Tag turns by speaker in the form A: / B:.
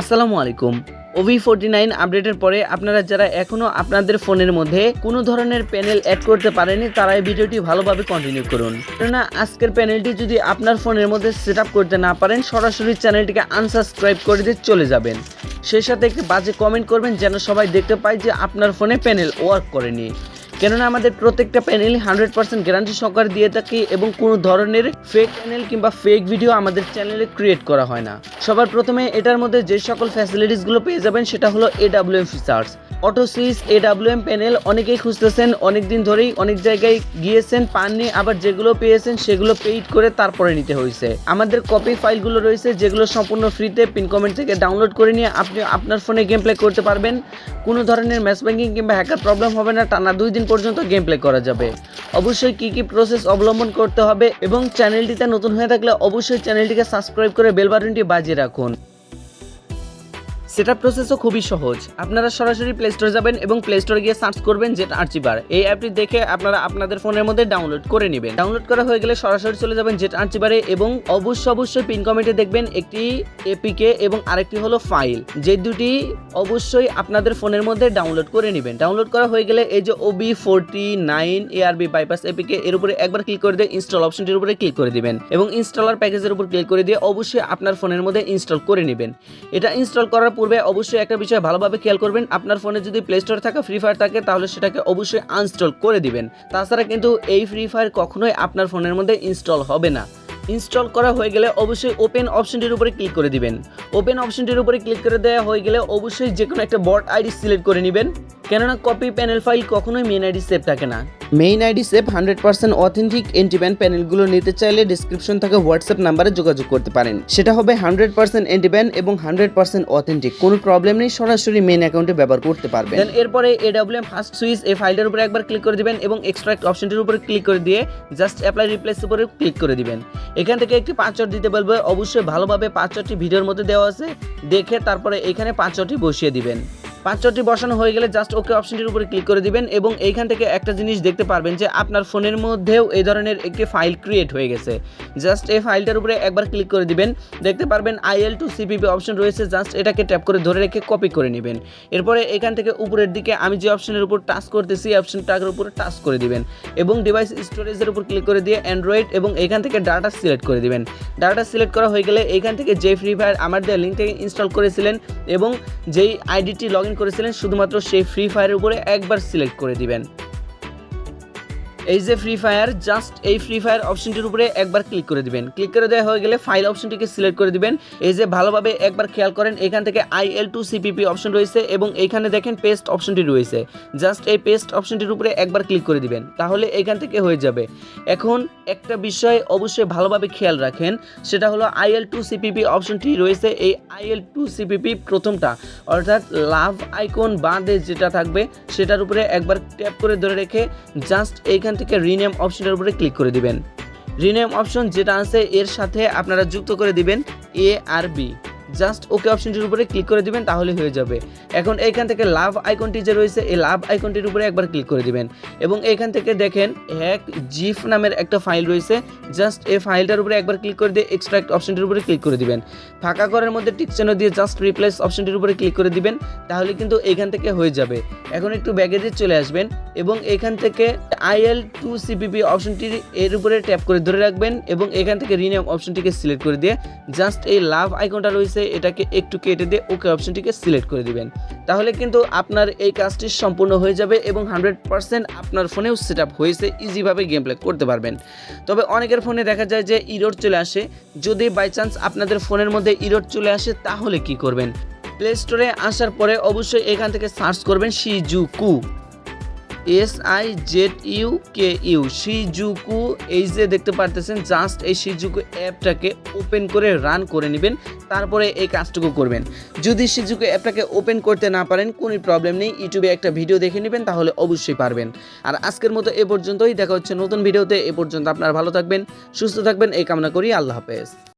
A: আসসালামু আলাইকুম। ওভি forty nine আপডেটের পরে আপনারা যারা এখনও আপনাদের ফোনের মধ্যে কোনো ধরনের প্যানেল অ্যাড করতে পারেনি তারা এই ভিডিওটি ভালোভাবে কন্টিনিউ করুন। কেননা আজকের প্যানেলটি যদি আপনার ফোনের মধ্যে সেট করতে না পারেন, সরাসরি চ্যানেলটিকে আনসাবস্ক্রাইব করে দিয়ে চলে যাবেন। সেই সাথে একটি বাজে কমেন্ট করবেন, যেন সবাই দেখতে পায় যে আপনার ফোনে প্যানেল ওয়ার্ক করেনি। কেননা আমাদের প্রত্যেকটা প্যানেলই হান্ড্রেড পার্সেন্ট গ্যারান্টি সহকারে দিয়ে থাকি এবং কোনো ধরনের ফেক প্যানেল কিংবা ফেক ভিডিও আমাদের চ্যানেলে ক্রিয়েট করা হয় না। সবার প্রথমে এটার মধ্যে যে সকল ফ্যাসিলিটিসগুলো পেয়ে যাবেন সেটা হলো AWM features auto switch AWM panel অনেকেই খুঁজতেছেন অনেক দিন ধরেই অনেক জায়গায় গিয়েছেন পাননি আবার যেগুলো পেয়েছেন সেগুলো পেইড করে তারপরে নিতে হয়েছে। আমাদের কপি ফাইলগুলো রয়েছে, যেগুলো সম্পূর্ণ ফ্রিতে পিন কমেন্ট থেকে ডাউনলোড করে নিয়ে আপনি আপনার ফোনে গেম প্লে করতে পারবেন। কোনো ধরনের ম্যাচ ব্যাঙ্কিং কিংবা হ্যাকার প্রবলেম হবে না, টানা দুই দিন পর্যন্ত গেম প্লে করা যাবে। অবশ্যই কি কি প্রসেস অবলম্বন করতে হবে এবং চ্যানেলটিতে নতুন হয়ে থাকলে অবশ্যই চ্যানেলটিকে সাবস্ক্রাইব করে বেল বাটনটি বাজিয়ে রাখুন। সেটা প্রসেসও খুবই সহজ। আপনারা সরাসরি প্লে স্টোরে যাবেন এবং প্লে স্টোরে গিয়ে সার্চ করবেন জেট আর্চিবার এই অ্যাপটি দেখে আপনারা আপনাদের ফোনের মধ্যে ডাউনলোড করে নেবেন। ডাউনলোড করা হয়ে গেলে সরাসরি চলে যাবেন জেট আর্চিবারে এবং অবশ্যই অবশ্যই পিন কমেন্টে দেখবেন একটি এপিকে এবং আরেকটি হলো ফাইল যে দুটি অবশ্যই আপনাদের ফোনের মধ্যে ডাউনলোড করে নেবেন। ডাউনলোড করা হয়ে গেলে এই যে OB forty nine ARB bypass APK এর উপরে একবার ক্লিক করে দিয়ে ইনস্টল অপশনটির উপরে ক্লিক করে দিবেন এবং ইনস্টলার প্যাকেজের উপর ক্লিক করে দিয়ে অবশ্যই আপনার ফোনের মধ্যে ইনস্টল করে নেবেন। এটা ইনস্টল করার পূর্বে অবশ্যই একটা বিষয় ভালোভাবে খেয়াল করবেন। আপনার ফোনে যদি প্লে স্টোর থাকা ফ্রি ফায়ার থাকে, তাহলে সেটাকে অবশ্যই আনস্টল করে দিবেন। তাছাড়া কিন্তু এই ফ্রি ফায়ার কখনোই আপনার ফোনের মধ্যে ইনস্টল হবে না। ইনস্টল করা হয়ে গেলে অবশ্যই ওপেন অপশনটির উপরে ক্লিক করে দিবেন। ওপেন অপশনটির উপরে ক্লিক করে দেওয়া হয়ে গেলে অবশ্যই যে কোনো একটা বট আইডি সিলেক্ট করে নেবেন। কেননা কপি প্যানেল ফাইল কখনোই মেন আইডি সেভ থাকে না। Main ID safe hundred percent authentic anti ban প্যানেলগুলো নিতে চাইলে ডিসক্রিপশন থেকে হোয়াটসঅ্যাপ নাম্বারে যোগাযোগ করতে পারেন। সেটা হবে হান্ড্রেড পার্সেন্ট এন্টিব্যান এবং হান্ড্রেড পার্সেন্ট অথেন্টিক কোনো প্রবলেম নেই, সরাসরি মেইন অ্যাকাউন্টে ব্যবহার করতে পারবেন। দেন এরপরে এডাব্লিউএম ফার্স্ট সুইচ এই ফাইলটার উপরে একবার ক্লিক করে দিবেন এবং এক্সট্রাক্ট অপশনটির উপরে ক্লিক করে দিয়ে জাস্ট অ্যাপ্লাই রিপ্লেস উপরে ক্লিক করে দিবেন। এখান থেকে একটি পাঁচচট দিতে বলবে। অবশ্যই ভালোভাবে পাঁচচটটি ভিডিওর মধ্যে দেওয়া আছে। দেখে তারপরে এখানে পাঁচচটটি বসিয়ে দিবেন। পাঁচটি বসানো হয়ে গেলে জাস্ট ওকে অপশনটির উপরে ক্লিক করে দিবেন এবং এইখান থেকে একটা জিনিস দেখতে পারবেন যে আপনার ফোনের মধ্যেও এই ধরনের একটি ফাইল ক্রিয়েট হয়ে গেছে। জাস্ট এই ফাইলটার উপরে একবার ক্লিক করে দিবেন। দেখতে পারবেন আইএল টু সিপিপি অপশন রয়েছে। জাস্ট এটাকে ট্যাপ করে ধরে রেখে কপি করে নেবেন। এরপরে এখান থেকে উপরের দিকে আমি যে অপশনের উপর টাচ করতেছি অপশনটার উপর টাচ করে দিবেন এবং ডিভাইস স্টোরেজের উপর ক্লিক করে দিয়ে অ্যান্ড্রয়েড এবং এখান থেকে ডাটা সিলেক্ট করে দিবেন। ডাটা সিলেক্ট করা হয়ে গেলে এখান থেকে যে ফ্রি ফায়ার আমার দেওয়া লিঙ্ক থেকে ইনস্টল করেছিলেন এবং যেই আইডিটি লগ করেছিলেন শুধুমাত্র সেই ফ্রি ফায়ারের উপরে একবার সিলেক্ট করে দিবেন। এই যে ফ্রি ফায়ার জাস্ট এই ফ্রি ফায়ার অপশনটির উপরে একবার ক্লিক করে দিবেন। ক্লিক করে দেওয়া হয়ে গেলে ফাইল অপশনটিকে সিলেক্ট করে দিবেন। এই যে ভালোভাবে একবার খেয়াল করেন, এখান থেকে আইএল টু সিপিপি অপশন রয়েছে এবং এইখানে দেখেন পেস্ট অপশনটি রয়েছে। জাস্ট এই পেস্ট অপশনটির উপরে একবার ক্লিক করে দিবেন, তাহলে এখান থেকে হয়ে যাবে। এখন একটা বিষয় অবশ্যই ভালোভাবে খেয়াল রাখেন, সেটা হলো আইএল টু সিপিপি অপশনটি রয়েছে। এই আইএল টু সিপিপি প্রথমটা, অর্থাৎ লাভ আইকন বাদে যেটা থাকবে, সেটার উপরে একবার ট্যাপ করে ধরে রেখে জাস্ট এইখান থেকে রিনেম অপশনের উপরে ক্লিক করে দিবেন। রিনেম অপশন যেটা আছে, এর সাথে আপনারা যুক্ত করে দিবেন এ আর বি জাস্ট ওকে অপশনটির উপরে ক্লিক করে দিবেন, তাহলে হয়ে যাবে। এখন এইখান থেকে লাভ আইকনটি যে রয়েছে, এই লাভ আইকনটির উপরে একবার ক্লিক করে দিবেন। এবং এইখান থেকে দেখেন হ্যাক জিফ নামের একটা ফাইল রয়েছে। জাস্ট এই ফাইলটার উপরে একবার ক্লিক করে দিয়ে এক্সট্রাক্ট অপশনটির উপরে ক্লিক করে দিবেন। ফাঁকা ঘরের মধ্যে টিক চিহ্ন দিয়ে জাস্ট রিপ্লেস অপশনটির উপরে ক্লিক করে দিবেন, তাহলে কিন্তু এইখান থেকে হয়ে যাবে। এখন একটু ব্যাগেজে চলে আসবেন। এবং এখান থেকে আইএল টু সিপিপি অপশনটির এর উপরে ট্যাপ করে ধরে রাখবেন এবং এখান থেকে রিনেম অপশনটিকে সিলেক্ট করে দিয়ে জাস্ট এই লাভ আইকনটা রয়েছে, এটাকে একটু কেটে দিয়ে ওকে অপশনটিকে সিলেক্ট করে দিবেন। তাহলে কিন্তু আপনার এই কাজটি সম্পূর্ণ হয়ে যাবে এবং হান্ড্রেড পার্সেন্ট আপনার ফোনেও সেট আপ হয়েছে ইজিভাবে গেম প্লে করতে পারবেন। তবে অনেকের ফোনে দেখা যায় যে ইরোড চলে আসে। যদি বাই চান্স আপনাদের ফোনের মধ্যে ইরোড চলে আসে, তাহলে কি করবেন? প্লে স্টোরে আসার পরে অবশ্যই এখান থেকে সার্চ করবেন Shizuku S I Z U K U Shizuku এই যে দেখতে পারতেছেন জাস্ট এই শিজুকু অ্যাপটাকে ওপেন করে রান করে নেবেন, তারপরে এই কাজটুকু করবেন। যদি শিজুকু অ্যাপটাকে ওপেন করতে না পারেন, কোনো প্রবলেম নেই ইউটিউবে একটা ভিডিও দেখে নেবেন, তাহলে অবশ্যই পারবেন। আর আজকের মতো এ পর্যন্তই, দেখা হচ্ছে নতুন ভিডিওতে এ পর্যন্ত আপনারা ভালো থাকবেন, সুস্থ থাকবেন, এই কামনা করি, আল্লাহ হাফেজ।